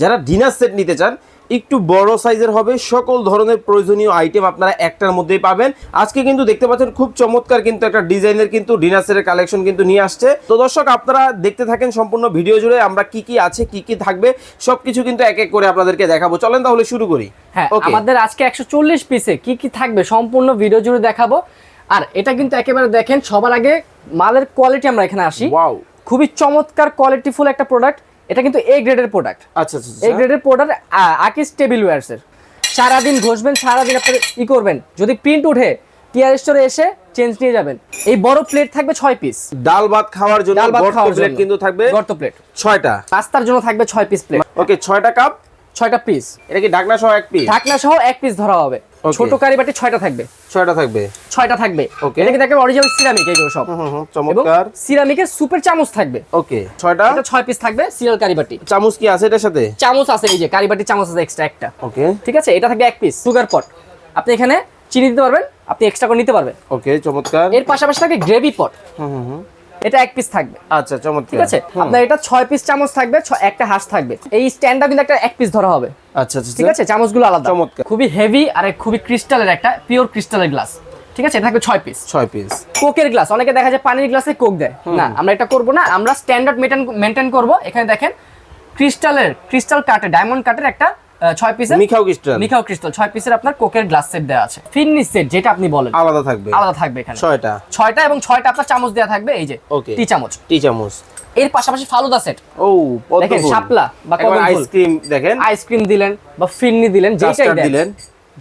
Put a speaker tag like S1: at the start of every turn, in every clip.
S1: যারা dinner set নিতে চান একটু বড় সাইজের হবে সকল ধরনের প্রয়োজনীয় আইটেম আপনারা একটার মধ্যেই পাবেন। আজকে কিন্তু দেখতে পাচ্ছেন খুব চমৎকার কিন্তু একটা ডিজাইনের কিন্তু ডিনার সেটের কালেকশন কিন্তু নিয়ে আসছে। তো দর্শক আপনারা দেখতে থাকেন সম্পূর্ণ ভিডিও জুড়ে আমরা কি কি আছে কি কি থাকবে সবকিছু কিন্তু এক এক করে আপনাদেরকে দেখাবো। চলেন তাহলে শুরু করি।
S2: হ্যাঁ আমাদের আজকে একশো চল্লিশ পিসে কি কি থাকবে সম্পূর্ণ ভিডিও জুড়ে দেখাবো। আর এটা কিন্তু একেবারে দেখেন সবার আগে মালের কোয়ালিটি আমরা এখানে আসি। খুবই চমৎকার কোয়ালিটিফুল একটা প্রোডাক্ট এটা কিন্তু এ গ্রেডের প্রোডাক্ট
S1: আচ্ছা আচ্ছা
S2: এ গ্রেডের প্রোডাক্ট আকিস টেবিল ওয়্যারসের সারাদিন ঘষবেন সারাদিন আপনি ই করবেন। যদি প্রিন্ট উঠে টিআর স্টোরে এসে চেঞ্জ নিয়ে যাবেন। এই বড় প্লেট থাকবে ছয় পিস
S1: ডাল ভাত খাওয়ার জন্য গর্ত প্লেট কিন্তু থাকবে
S2: গর্ত প্লেট
S1: ছয়টা।
S2: পাস্তার জন্য থাকবে ছয় পিস প্লেট
S1: ওকে ছয়টা কাপ
S2: ছয়টা পিস
S1: এটা কি ঢাকনা সহ এক পিস
S2: ঢাকনা সহ এক পিস ধরা হবে। ছোট কারি বাটি ছয়টা থাকবে।
S1: ছয়টা থাকবে।
S2: ছয়টা থাকবে।
S1: Okay.
S2: এটা কি থাকবে অরিজিনাল সিরামিক এগুলো সব।
S1: হুম হুম চমৎকার।
S2: সিরামিকের সুপের চামচ থাকবে।
S1: ওকে ছয়টা?
S2: এটা ছয় পিস থাকবে সিরিয়াল কারিবাটি
S1: চামচ কি আছে এটার সাথে?
S2: চামচ আছে এই যে কারিবাটি চামচ আছে এক্সট্রা একটা।
S1: ওকে
S2: ঠিক আছে? এটা থাকবে এক পিস সুগার পট আপনি এখানে চিনি দিতে পারবেন আপনি এক্সট্রা করে নিতে পারবেন।
S1: ওকে চমৎকার।
S2: এর পাশাপাশি থাকবে গ্রেভি পট
S1: হুম হুম।
S2: এটা এক পিস থাকবে।
S1: আচ্ছা চমৎকার।
S2: ঠিক আছে? আপনার এটা ছয় পিস চামচ থাকবে একটা হাঁস থাকবে। এই স্ট্যান্ডটা কিন্তু একটা এক পিস ধরা হবে।
S1: আচ্ছা আচ্ছা
S2: ঠিক আছে? চামচগুলো আলাদা।
S1: চমৎকার।
S2: খুবই হেভি আর খুবই ক্রিস্টালের একটা পিওর ক্রিস্টালের গ্লাস ঠিক আছে? এটা থাকবে ছয় পিস
S1: ছয় পিস
S2: কোকের গ্লাস অনেকে দেখা যায় পানির গ্লাসে কোক দেয়। না আমরা এটা করব না। আমরা স্ট্যান্ডার্ড মেনটেন করব। এখানে দেখেন ক্রিস্টালের ক্রিস্টাল কাটে ডায়মন্ড কাটের একটা ছয় পিসের
S1: মিখাও ক্রিস্টাল।
S2: মিখাও ক্রিস্টাল। ছয় পিসের আপনার কোকের গ্লাস সেট দেওয়া আছে। ফিনিশ সেট যেটা আপনি বলেন।
S1: আলাদা থাকবে।
S2: আলাদা থাকবে এখানে।
S1: ছয়টা।
S2: ছয়টা এবং ছয়টা আপনার চামচ দেওয়া থাকবে এই যে
S1: ওকে।
S2: টি চামচ।
S1: টি চামচ।
S2: এর পাশাপাশি ফালুদা সেট।
S1: ও
S2: দেখেন, শাপলা বা
S1: আইসক্রিম দেখেন।
S2: আইসক্রিম দিলেন বা ফিন্নি দিলেন যেটাই
S1: দিলেন।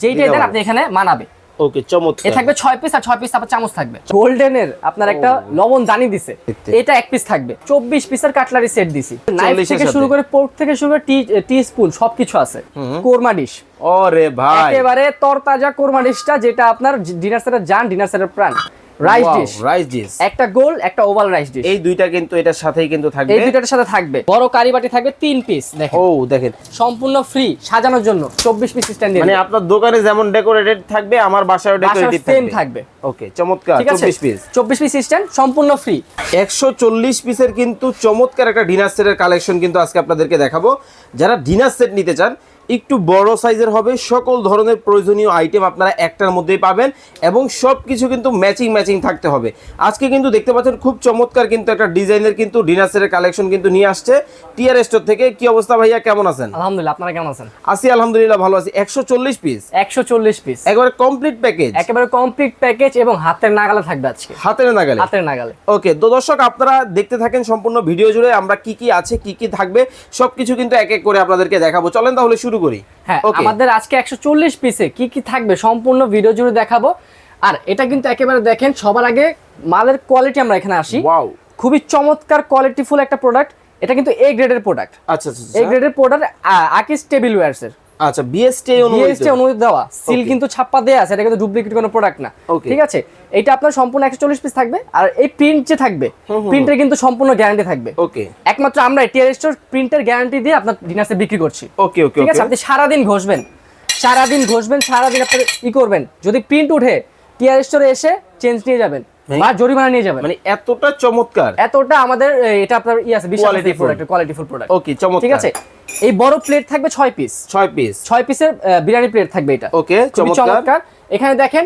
S2: যেইটাই দেন আপনি এখানে মানাবে।
S1: ওকে চমৎকার।
S2: এ থাকবে ছয় পিস আর ছয় পিস আবার চামচ থাকবে। গোল্ডেনের আপনার একটা লবণ জানি দিছে। এটা এক পিস থাকবে। চব্বিশ পিসের কাটলারি সেট দিছি। নাইফ
S1: 40
S2: থেকে শুরু করে পোর্ক থেকে শুরু করে টি টি স্পুন সবকিছু আছে। কোরমা ডিশ
S1: ওরে ভাই।
S2: একেবারে তরতাজা কোরমা ডিশটা যেটা আপনার ডিনার সেটের জান ডিনার সেটের প্রাণ। রাইস ডিশ
S1: রাইস ডিশ
S2: একটা গোল একটা ওভাল রাইস ডিশ
S1: এই দুইটা কিন্তু এটার সাথেই কিন্তু থাকবে।
S2: এই দুটার সাথে থাকবে। বড় কারি বাটি থাকবে তিন পিস দেখেন।
S1: ও দেখেন।
S2: সম্পূর্ণ ফ্রি সাজানোর জন্য। চব্বিশ পিস স্ট্যান্ড
S1: মানে আপনার দোকানে যেমন ডেকোরেটেড থাকবে আমার বাসায়ও ডেকোরেটেড
S2: সেম
S1: থাকবে।
S2: থাকবে।
S1: ওকে চমৎকার
S2: ঠিক
S1: 24 পিস
S2: চব্বিশ পিস স্ট্যান্ড সম্পূর্ণ ফ্রি
S1: একশো চল্লিশ পিসের কিন্তু চমৎকার একটা ডিনার সেটের কালেকশন কিন্তু আজকে আপনাদেরকে দেখাবো। যারা ডিনার সেট নিতে চান একটু বড় সাইজের হবে। সকল ধরনের প্রয়োজনীয় আইটেম আপনারা একটার মধ্যেই পাবেন এবং সব কিছু কিন্তু ম্যাচিং ম্যাচিং থাকতে হবে। আজকে কিন্তু দেখতে পাচ্ছেন খুব চমৎকার কিন্তু একটা ডিজাইনের কিন্তু ডিনার সেটের কালেকশন কিন্তু নিয়ে আসছে টিআর স্টোর থেকে। কি অবস্থা ভাইয়া? কেমন আছেন?
S2: আলহামদুলিল্লাহ আপনারা কেমন আছেন?
S1: আসি আলহামদুলিল্লাহ ভালো আছি। একশো চল্লিশ পিস
S2: একশো চল্লিশ পিস
S1: একবারে কমপ্লিট প্যাকেজ
S2: একেবারে কমপ্লিট প্যাকেজ এবং হাতের নাগালে থাকবে আজকে।
S1: হাতের নাগালে?
S2: হাতের নাগালে।
S1: ওকে তো দর্শক আপনারা দেখতে থাকেন সম্পূর্ণ ভিডিও জুড়ে আমরা কি কি আছে কি কি থাকবে সবকিছু কিন্তু এক এক করে আপনাদেরকে দেখাবো। চলেন তাহলে শুরু করি?
S2: হ্যাঁ আমাদের আজকে একশো চল্লিশ পিসে কি কি থাকবে সম্পূর্ণ ভিডিও জুড়ে দেখাবো। আর এটা কিন্তু একেবারে দেখেন সবার আগে মালের কোয়ালিটি আমরা এখানে আসি।
S1: ওয়াও
S2: খুবই চমৎকার কোয়ালিটিফুল একটা প্রোডাক্ট এটা কিন্তু এ গ্রেডের প্রোডাক্ট
S1: আচ্ছা আচ্ছা
S2: এ। গ্রেডের প্রোডাক্ট আকিস টেবিল ওয়ার্স এর।
S1: আচ্ছা বিএসটি অনুমোদিত।
S2: বিএসটি অনুমতি দেওয়া। সিল. কিন্তু ছাপ্পা দেয়া আছে এটা কিন্তু ডুপ্লিকেট কোনো প্রোডাক্ট না। ঠিক আছে? এটা আপনার সম্পূর্ণ একশো চল্লিশ পিস থাকবে আর এই প্রিন্ট যে থাকবে প্রিন্টের কিন্তু সম্পূর্ণ গ্যারান্টি থাকবে।
S1: ওকে
S2: একমাত্র আমরা টিআর স্টোর প্রিন্টের গ্যারান্টি দিয়ে আপনার ডিনারসে বিক্রি করছি।
S1: ওকে ওকে
S2: ঠিক আছে? আপনি সারাদিন ঘষবেন। সারাদিন ঘষবেন সারাদিন আপনি ই করবেন। যদি প্রিন্ট উঠে টিআর স্টোরে এসে চেঞ্জ নিয়ে যাবেন। বা জরিমানা নিয়ে যাবেন।
S1: মানে এতটা চমৎকার।
S2: এতটা আমাদের এটা আপনার ই আছে বিশাল. প্রোডাক্ট প্রোডাক্ট
S1: ওকে চমৎকার।
S2: ঠিক আছে? এই বড় প্লেট থাকবে পিস
S1: পিস
S2: পিসের বিরিয়ানি প্লেট থাকবে এটা।
S1: ওকে চমৎকার।
S2: এখানে দেখেন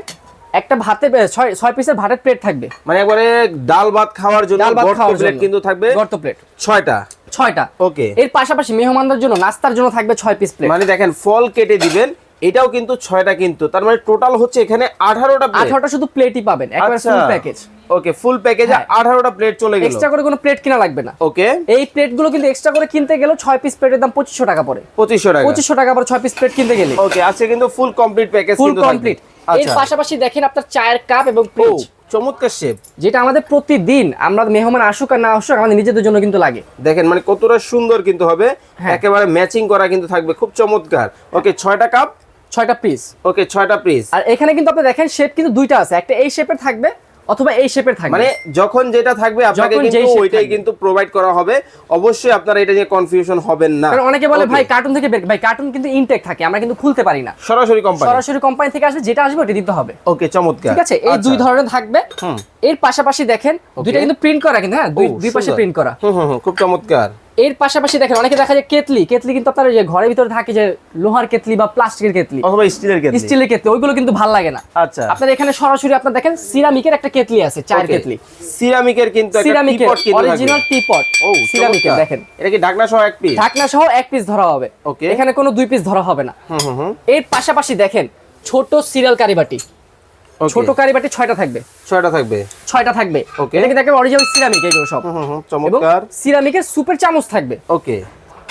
S2: একটা ভাতে ছয় ছয় পিসের ভাতের প্লেট থাকবে।
S1: মানে একবারে ডাল ভাত খাওয়ার জন্য
S2: ডাল ভাত খাওয়ার
S1: প্লেট কিন্তু থাকবে
S2: গর্ত প্লেট
S1: ছয়টা।
S2: ছয়টা।
S1: ওকে
S2: এর পাশাপাশি মেহমানদের জন্য নাস্তার জন্য থাকবে ছয় পিস প্লেট
S1: মানে দেখেন ফল কেটে দিবেন এটাও কিন্তু ছয়টা কিন্তু তার মানে টোটাল হচ্ছে এখানে আঠারোটা
S2: আঠারোটা শুধু প্লেটই পাবেন একবার ফুল প্যাকেজ
S1: ওকে ফুল প্যাকেজে। আঠারোটা প্লেট চলে গেল।
S2: এক্সট্রা করে কোনো প্লেট কিনা লাগবে না।
S1: ওকে
S2: এই প্লেটগুলো কিন্তু এক্সট্রা করে কিনতে গেলেও ছয় পিস প্লেটের দাম পঁচিশশো টাকা পড়ে।
S1: পঁচিশশো টাকা।
S2: পঁচিশশো টাকা পরে ছয় পিস প্লেট কিনতে গেলে।
S1: ওকে আজকে কিন্তু full complete package
S2: full complete এর
S1: আচ্ছা।
S2: পাশাপাশি দেখেন আপনার চায়ের কাপ এবং
S1: ও চমৎকার শেপ
S2: যেটা আমাদের প্রতিদিন আমরা মেহমান আসুক আর না আসুক আমাদের নিজেদের জন্য কিন্তু লাগে।
S1: দেখেন মানে কতটা সুন্দর কিন্তু হবে।
S2: হ্যাঁ।
S1: একেবারে ম্যাচিং করা কিন্তু থাকবে। খুব চমৎকার। ওকে ছয়টা কাপ
S2: ছয়টা পিস
S1: ওকে ছয়টা পিস
S2: আর এখানে কিন্তু আপনি দেখেন শেপ কিন্তু দুইটা আছে। একটা এই শেপের থাকবে অথবা এই শেপের থাকবে।
S1: মানে যখন যেটা থাকবে আপনাকে কিন্তু ওইটাই কিন্তু প্রোভাইড করা হবে। অবশ্যই আপনারা এটা নিয়ে কনফিউশন হবেন না।
S2: কারণ অনেকে বলে ভাই কার্টুন থেকে বের ভাই কার্টুন কিন্তু ইনটেক থাকে আমরা কিন্তু খুলতে পারি না।
S1: সরাসরি কোম্পানি
S2: সরাসরি কোম্পানি থেকে আসবে যেটা আসবে ওটা দিতে হবে।
S1: ওকে চমৎকার।
S2: ঠিক আছে? এই
S1: আচ্ছা।
S2: দুই ধরনের থাকবে।
S1: হুম।
S2: এর পাশাপাশি দেখেন দুইটা কিন্তু প্রিন্ট করা কিন্তু হ্যাঁ? দুই পাশে প্রিন্ট করা।
S1: হুম হুম হুম, খুব চমৎকার।
S2: এর পাশাপাশি দেখেন অনেকে দেখা যায় কেতলি কেতলি কিন্তু আপনার যে ঘরের ভিতরে থাকে যে লোহার কেতলি বা প্লাস্টিকের কেতলি
S1: অথবা স্টিলের কেটলি।
S2: স্টিলের কেতলি ওইগুলো কিন্তু ভালো লাগে না।
S1: আচ্ছা।
S2: আপনার এখানে সরাসরি আপনার দেখেন সিরামিকের একটা কেতলি আছে চায়ের কেতলি
S1: সিরামিকের কিন্তু একটা
S2: সিরামিকের
S1: কিন্তু
S2: অরিজিনাল টিপট
S1: ও
S2: সিরামিকের দেখেন।
S1: এটা কি ঢাকনা সহ এক পিস
S2: ঢাকনা সহ এক পিস ধরা হবে।
S1: Okay.
S2: এখানে কোনো দুই পিস ধরা হবে না।
S1: হুম হুম হুম।
S2: এর পাশাপাশি দেখেন ছোট সিরিয়াল কারিবাটি। ছোট কারিবাটি ছয়টা থাকবে।
S1: ছয়টা থাকবে।
S2: ছয়টা থাকবে।
S1: Okay.
S2: এটা কিন্তু একটা অরিজিনাল সিরামিক এগুলো সব।
S1: হুম চমৎকার।
S2: সিরামিকের সুপের চামচ থাকবে।
S1: ওকে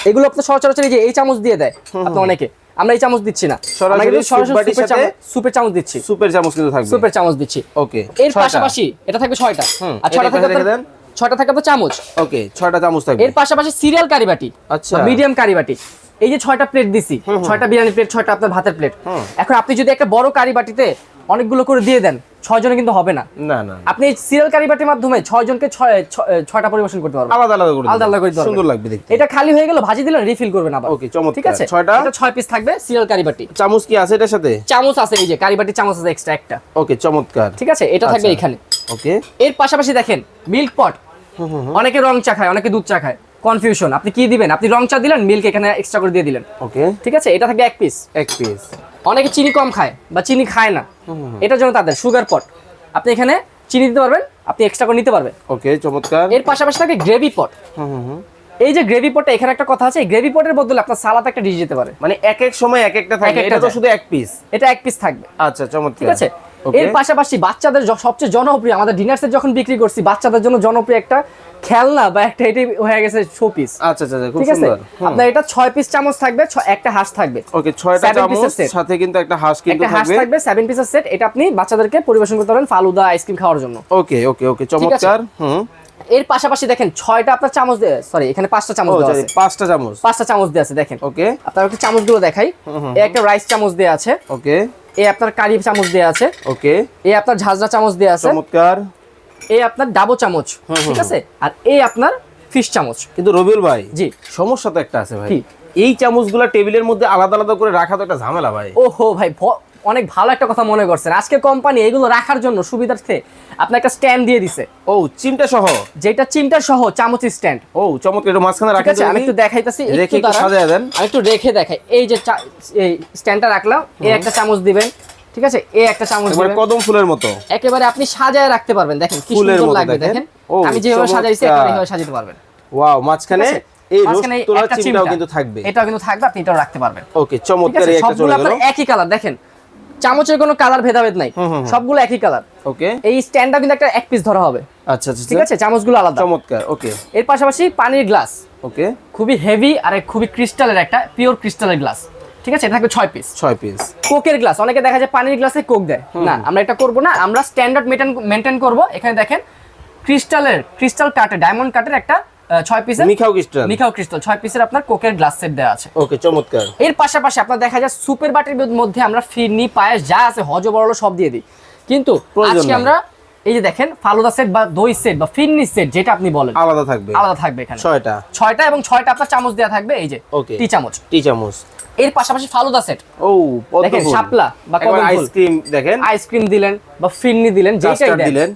S2: এগুলো আপনার সচরাচর এই যে এই চামচ দিয়ে দেয় আপনার অনেকে। আমরা এই চামচ দিচ্ছি না।
S1: সরাসরি
S2: কিন্তু সরাসরি
S1: বাটির
S2: সুপের
S1: সাথে-
S2: চামচ চামচ দিচ্ছি।
S1: সুপের চামচ কিন্তু থাকবে।
S2: সুপের চামচ দিচ্ছি।
S1: ওকে
S2: এর পাশাপাশি এটা থাকবে ছয়টা।
S1: হুম,
S2: আর ছয়টা থাকবে। ছয়টা থাকবে তো চামচ।
S1: ওকে ছয়টা চামচ থাকবে।
S2: এর পাশাপাশি সিরিয়াল কারি বাটি
S1: আচ্ছা।
S2: মিডিয়াম কারিবাটি এই যে ছয়টা প্লেট দিছি ছয়টা বিরিয়ানি প্লেট ছয়টা আপনার ভাতের প্লেট এখন আপনি যদি একটা বড় কারিবাটিতে অনেকগুলো করে দিয়ে দেন ছয় জনে কিন্তু হবে না।
S1: না না
S2: আপনি সিরিয়াল কারিবাটির মাধ্যমে ছয় জনকে ছয় ছয়টা পরিবেশন করতে পারবেন।
S1: আলাদা আলাদা করে
S2: আলাদা আলাদা করে।
S1: সুন্দর লাগবে দেখতে।
S2: এটা খালি হয়ে গেল ভাজি দিলেন রিফিল করবেন আবার।
S1: ওকে চমৎকার।
S2: ঠিক আছে?
S1: ছয়টা?
S2: এটা ছয় পিস থাকবে সিরিয়াল কারিবাটি
S1: চামচ কি আছে এটার সাথে?
S2: চামচ আছে এই যে কারিবাটি চামচ আছে এক্সট্রা একটা।
S1: ওকে চমৎকার।
S2: ঠিক আছে? এটা থাকবে
S1: আচ্ছা।
S2: এখানে।
S1: ওকে।
S2: এর পাশাপাশি দেখেন মিল্ক পট অনেকে রং চা খায় অনেকে দুধ চা খায়। কনফিউশন আপনি কি দিবেন? আপনি রং চা দিলেন মিল্ক এখানে এক্সট্রা করে দিয়ে দিলেন।
S1: ওকে।
S2: ঠিক আছে? এটা থাকবে এক পিস
S1: এক পিস
S2: অনেকে চিনি কম খায় বা চিনি খায় না। এটার জন্য তাদের সুগার পট আপনি এখানে চিনি দিতে পারবেন আপনি এক্সট্রা করে নিতে পারবেন।
S1: ওকে চমৎকার।
S2: এর পাশাপাশি থাকে গ্রেভি পট
S1: হুম হুম হুম।
S2: এই যে গ্রেভি পটটা এখানে একটা কথা আছে গ্রেভি পটের বদলে আপনার সালাদ একটা ডিশ যেতে পারে।
S1: মানে এক এক সময় এক একটা থাকে এটা তো শুধু এক পিস
S2: এটা এক পিস থাকবে।
S1: আচ্ছা চমৎকার।
S2: ঠিক আছে? এর পাশাপাশি বাচ্চাদের সবচেয়ে জনপ্রিয় আমাদের ডিনার সেট যখন বিক্রি করছি বাচ্চাদের জন্য জনপ্রিয় একটা খেলনা বা একটা এটি হয়ে গেছে শো পিস
S1: আচ্ছা আচ্ছা আচ্ছা, খুব সুন্দর।
S2: আপনার এটা ছয় পিস চামচ থাকবে একটা হাঁস থাকবে।
S1: ওকে ছয়টা চামচ সাথে কিন্তু একটা হাঁস কিন্তু
S2: একটা হাঁস
S1: থাকবে।
S2: থাকবে সেভেন পিসের সেট এটা আপনি বাচ্চাদেরকে পরিবেশন করতে পারেন ফালুদা আইসক্রিম খাওয়ার জন্য।
S1: ওকে ওকে ওকে চমৎকার হুম।
S2: এর পাশাপাশি দেখেন ছয়টা আপনার চামচ দিয়ে সরি এখানে পাঁচটা চামচ দেওয়া আছে।
S1: পাঁচটা চামচ।
S2: পাঁচটা চামচ দেওয়া আছে দেখেন।
S1: ওকে
S2: আপনার একটু চামচগুলো দেখাই। একটা রাইস চামচ দেওয়া আছে।
S1: ওকে
S2: এ আপনার কারি চামচ দেওয়া আছে।
S1: ওকে।
S2: এই আপনার ঝাঁঝরা চামচ দেওয়া আছে।
S1: চমৎকার।
S2: এই আপনার ডাবো চামচ ঠিক আছে? আর এই আপনার ফিশ চামচ।
S1: কিন্তু রবিউল ভাই
S2: জি।
S1: সমস্যা তো একটা আছে ভাই? এই চামচগুলা টেবিলের মধ্যে আলাদা আলাদা করে রাখা তো একটা ঝামেলা ভাই।
S2: ওহো ভাই অনেক ভালো একটা কথা মনে করছেন। আজকে কোম্পানি এগুলো রাখার জন্য সুবিধার্থে আপনার একটা স্ট্যান্ড দিয়ে দিছে।
S1: ও চিমটা সহ?
S2: যেটা চিমটা সহ চামচ স্ট্যান্ড
S1: ও চমৎকার একটু মাঝখানে রাখেন
S2: আছে আমি একটু দেখাইতাছি
S1: রেখে
S2: একটু
S1: সাজায় দেন।
S2: আমি একটু রেখে দেখাই। এই যে এই স্ট্যান্ডটা রাখলাম এ একটা চামচ দিবেন। ঠিক আছে এ একটা চামচ
S1: একবার
S2: দিবেন।
S1: কদম ফুলের মতো।
S2: একেবারে আপনি সাজায় রাখতে পারবেন। দেখেন কি
S1: ফুলের
S2: সুন্দর লাগবে
S1: দেখেন।
S2: আমি যেভাবে সাজাইছি। একবার এইভাবে সাজাতে পারবেন।
S1: ওয়াও মাঝখানে এই রোস্ট তোলা চিমটাও কিন্তু থাকবে।
S2: এটাও কিন্তু থাকবে আপনি এটাও রাখতে পারবেন।
S1: ওকে চমৎকার এই একটা চলে গেল।
S2: আপনার একই কালার দেখেন। চামচের কোনো কালার ভেদাভেদ নাই। সবগুলো একই কালার
S1: ওকে
S2: এই স্ট্যান্ডটা কিন্তু একটা এক পিস ধরা হবে।
S1: আচ্ছা আচ্ছা
S2: ঠিক আছে? চামচগুলো আলাদা।
S1: চমৎকার ওকে
S2: এর পাশাপাশি পানির গ্লাস
S1: ওকে
S2: খুবই হেভি আর খুবই ক্রিস্টালের একটা পিওর ক্রিস্টালের গ্লাস ঠিক আছে? এটা থাকবে ছয় পিস
S1: ছয় পিস
S2: কোকের গ্লাস অনেকে দেখা যায় পানির গ্লাসে কোক দেয়। না আমরা এটা করব না। আমরা স্ট্যান্ডার্ড মেনটেন করব। এখানে দেখেন ক্রিস্টালের ক্রিস্টাল কাটে ডায়মন্ড কাটের একটা ছয় পিসের
S1: মিখাও ক্রিস্টাল
S2: মিখাও ক্রিস্টাল ছয় পিসের আপনার কোকের গ্লাস সেট দেওয়া আছে।
S1: ওকে চমৎকার।
S2: এর পাশাপাশি আপনার দেখা যায় সুপের বাটির মধ্যে আমরা ফিরনি পায়েস যা আছে হজ বড় সব দিয়ে দিই। কিন্তু আজকে আমরা এই যে দেখেন ফালুদা সেট বা দই সেট বা ফিরনি সেট যেটা আপনি বলেন।
S1: আলাদা থাকবে।
S2: আলাদা থাকবে এখানে।
S1: ছয়টা।
S2: ছয়টা এবং ছয়টা আপনার চামচ দেওয়া থাকবে এই যে
S1: Okay.
S2: টি চামচ।
S1: টি চামচ।
S2: এর পাশাপাশি ফালুদা সেট
S1: ও
S2: দেখেন, শাপলা বা।
S1: আইসক্রিম দেখেন।
S2: আইসক্রিম দিলেন বা ফিরনি দিলেন যেটাই
S1: দিলেন।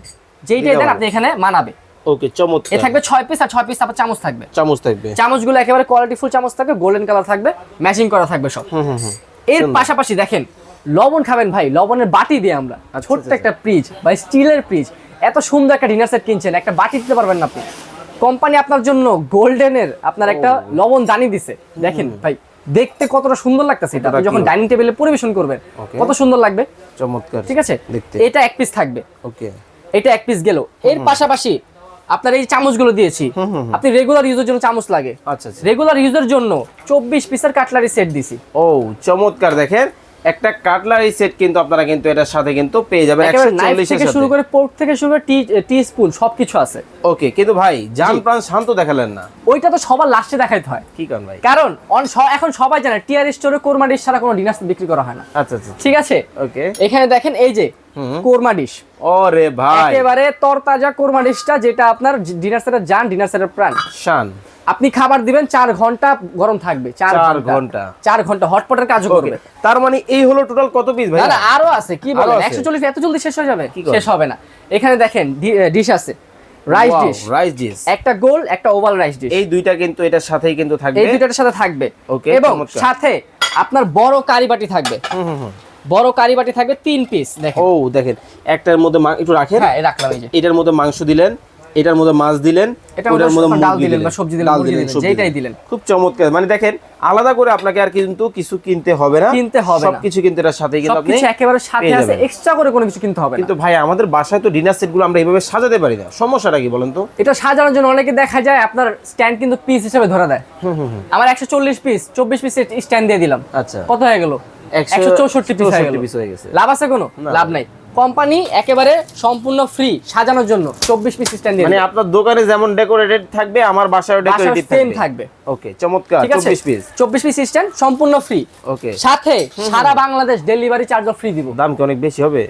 S2: যেইটাই দেন আপনি এখানে মানাবে।
S1: ওকে
S2: এ থাকবে ছয় পিস আর ছয় পিস তারপর চামচ থাকবে।
S1: চামচ থাকবে।
S2: চামচগুলো একেবারে কোয়ালিটিফুল চামচ থাকবে গোল্ডেন কালার থাকবে ম্যাচিং করা থাকবে সব।
S1: হুম হুম
S2: এর পাশাপাশি দেখেন লবণ খাবেন ভাই লবণের বাটি দিয়ে আমরা
S1: আচ্ছা,
S2: ছোট্ট একটা ফ্রিজ বা স্টিলের ফ্রিজ এত সুন্দর একটা ডিনার সেট কিনছেন একটা বাটি দিতে পারবেন না আপনি। কোম্পানি আপনার জন্য গোল্ডেনের আপনার একটা লবণ দানি দিছে। দেখেন ভাই দেখতে কতটা সুন্দর লাগতেছে এটা। আপনি যখন ডাইনিং টেবিলে পরিবেশন করবেন কত সুন্দর লাগবে।
S1: চমৎকার।
S2: ঠিক আছে? এটা এক পিস থাকবে।
S1: ওকে
S2: এটা এক পিস গেল। এর পাশাপাশি আপনার এই চামচগুলো দিয়েছি। আপনি রেগুলার ইউজের জন্য চামচ লাগে।
S1: আচ্ছা আচ্ছা।
S2: রেগুলার ইউজের জন্য চব্বিশ পিসের কাটলারি সেট দিছি।
S1: ও চমৎকার দেখেন। একটা কাটলারি সেট কিন্তু আপনারা কিন্তু এটার সাথে কিন্তু পেয়ে যাবেন
S2: নাইফ থেকে শুরু করে পোর্ক থেকে শুরু করে টি টি স্পুন সবকিছু আছে।
S1: ওকে কিন্তু ভাই জান প্রাণ শান্ত দেখালেন না।
S2: ওইটা তো সবার লাস্টে দেখাইতে হয়।
S1: কি কারণ ভাই?
S2: কারণ অন- এখন সবাই জানে টিআর স্টোরে কোরমা ডিশ ছাড়া কোনো ডিনার বিক্রি করা হয় না।
S1: আচ্ছা আচ্ছা।
S2: ঠিক আছে?
S1: ওকে
S2: এখানে দেখেন এই যে কোরমা ডিশ।
S1: ওরে ভাই।
S2: একেবারে তরতাজা কোরমা ডিশটা যেটা আপনার ডিনার সেটের যান ডিনার সেটের প্রাণ।
S1: শান।
S2: আপনি খাবার দিবেন চার ঘণ্টা গরম থাকবে চার
S1: ঘণ্টা।
S2: চার ঘণ্টা হটপটের
S1: ওকে
S2: করবে।
S1: তার মানে এই হলো টোটাল কত পিস ভাই
S2: না আরও আছে কি বলেন? একশো চল্লিশ এত জলদি শেষ হয়ে যাবে?
S1: কি
S2: শেষ হবে না। এখানে দেখেন ডিশ আছে। রাইস ডিশ
S1: রাইস ডিশ
S2: একটা গোল একটা ওভাল রাইস ডিশ
S1: এই দুইটা কিন্তু এটার সাথেই কিন্তু থাকবে।
S2: এই দুটার সাথে থাকবে।
S1: ওকে
S2: এবং সাথে আপনার বড় কারি বাটি থাকবে।
S1: হুম, হুম।
S2: বড় কারি বাটি থাকবে তিন পিস দেখেন।
S1: ও দেখেন একটার মধ্যে একটু রাখেন।
S2: হ্যাঁ রাখলাম এই যে।
S1: এটার মধ্যে মাংস দিলেন এটার মধ্যে মাছ দিলেন
S2: এটার মধ্যে ডাল দিলেন বা সবজি দিলেন, দিলেন, যেটাই দিলেন।
S1: খুব চমৎকার। মানে দেখেন আলাদা করে আপনাকে আর কিন্তু কিছু কিনতে হবে না।
S2: কিনতে হবে না।
S1: সবকিছু কিন্তু এটার সাথে কিন্তু আপনি
S2: সবকিছু একেবারে সাথে আছে এক্সট্রা করে কোনো কিছু কিনতে হবে না।
S1: কিন্তু ভাই আমাদের বাসায় তো ডিনার সেটগুলো আমরা এইভাবে সাজাতে পারি না। সমস্যাটা কি বলেন তো?
S2: এটা সাজানোর জন্য অনেকে দেখা যায় আপনার স্ট্যান্ড কিন্তু পিস হিসেবে ধরা দেয়। আমার একশো চল্লিশ পিস চব্বিশ পিস স্ট্যান্ড দিয়ে দিলাম।
S1: আচ্ছা।
S2: কত হয়ে গেল?
S1: একশো
S2: একশো চৌষট্টি পিস হয়ে গেল।
S1: piece গেছে।
S2: লাভ আছে কোনো? লাভ নাই। কোম্পানি একেবারে সম্পূর্ণ ফ্রি সাজানোর জন্য। চব্বিশ পিস স্ট্যান্ড
S1: মানে আপনার দোকানে যেমন ডেকোরেটেড থাকবে আমার বাসায়ও ডেকোরেটেড
S2: সেম
S1: থাকবে।
S2: থাকবে।
S1: ওকে চমৎকার
S2: ঠিক আছে?
S1: 24 পিস
S2: চব্বিশ পিস স্ট্যান্ড সম্পূর্ণ ফ্রি
S1: ওকে
S2: সাথে সারা বাংলাদেশ ডেলিভারি চার্জও ফ্রি দিব।
S1: দাম কি অনেক বেশি হবে?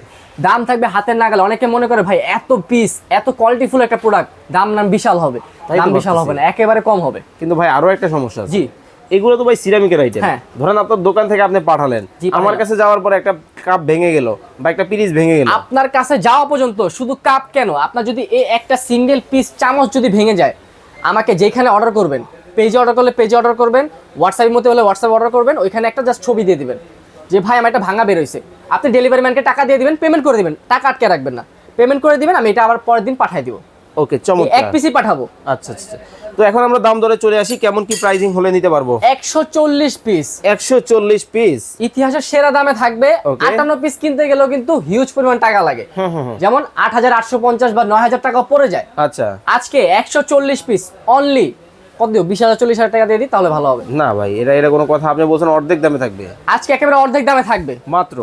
S2: দাম থাকবে হাতের নাগালে। অনেকে মনে করে ভাই এত পিস এত কোয়ালিটিফুল একটা প্রোডাক্ট দাম নাম বিশাল হবে। দাম বিশাল হবে না একেবারে কম হবে।
S1: কিন্তু ভাই আরও একটা সমস্যা আছে।
S2: জি।
S1: এগুলো তো ভাই সিরামিকের আইটেম
S2: হ্যাঁ।
S1: ধরেন আপনার দোকান থেকে আপনি পাঠালেন। আমার কাছে যাওয়ার পর একটা কাপ ভেঙে গেল বা একটা পিরিচ ভেঙে গেল।
S2: আপনার কাছে যাওয়া পর্যন্ত শুধু কাপ কেন? আপনার যদি এই একটা সিঙ্গেল পিস চামচ যদি ভেঙে যায় আমাকে যেখানে অর্ডার করবেন পেজে অর্ডার করলে পেজে অর্ডার করবেন হোয়াটসঅ্যাপের মধ্যে হলে হোয়াটসঅ্যাপ অর্ডার করবেন ওইখানে একটা জাস্ট ছবি দিয়ে দিবেন। যে ভাই আমার একটা ভাঙা বেরোইছে। আপনি ডেলিভারি ম্যানকে টাকা দিয়ে দিবেন পেমেন্ট করে দিবেন। টাকা আটকে রাখবেন না। পেমেন্ট করে দিবেন আমি এটা আবার পরের দিন পাঠিয়ে দিব।
S1: ওকে
S2: এই এক
S1: চমৎকার।
S2: পিসই পাঠাবো।
S1: আচ্ছা আচ্ছা আচ্ছা। তো এখন আমরা দাম দরে চলে আসি কেমন কি প্রাইজিং হলে নিতে পারব?
S2: একশো চল্লিশ পিস
S1: একশো চল্লিশ পিস
S2: ইতিহাসের সেরা দামে থাকবে।
S1: Okay.
S2: আটান্ন পিস কিনতে গেলেও কিন্তু হিউজ পরিমাণ টাকা লাগে। যেমন আট হাজার আটশো পঞ্চাশ বা নয় হাজার টাকা পড়ে যায়।
S1: আচ্ছা।
S2: আজকে একশো চল্লিশ পিস অনলি কত দিও? বিশ হাজার চল্লিশ হাজার টাকা দিয়ে দিই তাহলে ভালো হবে।
S1: না ভাই এটা এটা কোনো কথা আপনি বলছেন অর্ধেক দামে থাকবে।
S2: আজকে একেবারে অর্ধেক দামে থাকবে।
S1: মাত্র?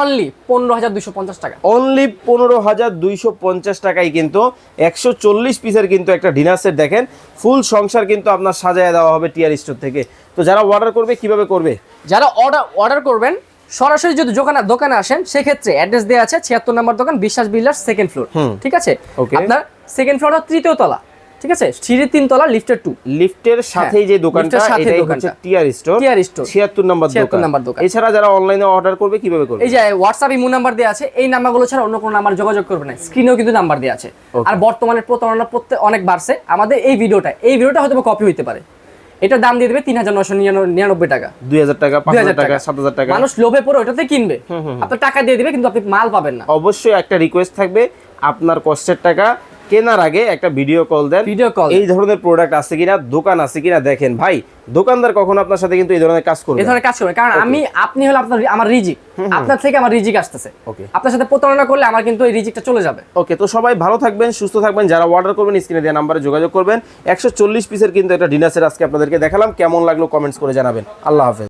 S2: অনলি পনেরো হাজার দুশো পঞ্চাশ টাকা।
S1: অনলি পনেরো হাজার দুইশো পঞ্চাশ টাকায় কিন্তু একশো চল্লিশ পিসের কিন্তু একটা ডিনার সেট দেখেন। ফুল সংসার কিন্তু আপনার সাজায় দেওয়া হবে টিয়ার স্টোর থেকে। তো যারা অর্ডার করবে কীভাবে করবে?
S2: যারা অর্ডার অর্ডার করবেন সরাসরি যদি দোকানে দোকানে আসেন সেক্ষেত্রে অ্যাড্রেস দেওয়া আছে ছিয়াত্তর নম্বর দোকান বিশ্বাস বিল্ডার্স সেকেন্ড ফ্লোর ঠিক আছে?
S1: Okay.
S2: আপনার সেকেন্ড ফ্লোর তৃতীয় তলা। ঠিক আছে? সিঁড়ির তিন তলা লিফটের টু
S1: লিফটের সাথেই যে দোকানটা এটাই হচ্ছে টিয়ার স্টোর
S2: টিয়ার স্টোর
S1: ছিয়াত্তর নম্বর
S2: 76
S1: দোকান।
S2: নাম্বার দোকান।
S1: এছাড়া যারা অনলাইনে অর্ডার করবে কীভাবে করবে?
S2: এই যে হোয়াটসঅ্যাপ ইমো নাম্বার দেওয়া আছে এই নাম্বারগুলো ছাড়া অন্য কোনো নাম্বার যোগাযোগ করবে না। স্ক্রিনেও কিন্তু নাম্বার দেওয়া আছে। আর বর্তমানে প্রতারণা প্রত্যেক অনেক বাড়ছে। আমাদের এই ভিডিওটা এই ভিডিওটা হয়তো কপি হইতে পারে। এটার দাম দিয়ে দেবে তিন হাজার নশো নিরানব্বই টাকা।
S1: দুই হাজার টাকা পাঁচ হাজার
S2: টাকা
S1: সাত হাজার টাকা।
S2: মানুষ লোভে পড়ে ওটাতে কিনবে। আপনার টাকা দিয়ে দিবে কিন্তু আপনি মাল পাবেন না।
S1: অবশ্যই একটা রিকোয়েস্ট থাকবে আপনার কষ্টের টাকা কেনার আগে একটা ভিডিও কল দেন।
S2: ভিডিও কল
S1: এই ধরনের প্রোডাক্ট আছে কিনা দোকান আছে কিনা দেখেন। ভাই দোকানদার কখনো আপনার সাথে কিন্তু এই ধরনের কাজ করবে
S2: এই ধরনের কাজ করবে কারণ আমি আপনি হলো আপনার আমার রিজিক। আপনার থেকে আমার রিজিক আসতেছে।
S1: ওকে
S2: আপনার সাথে প্রতারণা করলে আমার কিন্তু এই রিজিকটা চলে যাবে।
S1: ওকে তো সবাই ভালো থাকবেন সুস্থ থাকবেন। যারা অর্ডার করবেন স্ক্রিনে দেওয়া নাম্বারে যোগাযোগ করবেন। একশো চল্লিশ পিসের কিন্তু একটা ডিনার সেট আজকে আপনাদেরকে দেখালাম। কেমন লাগল কমেন্টস করে জানাবেন। আল্লাহ হাফেজ।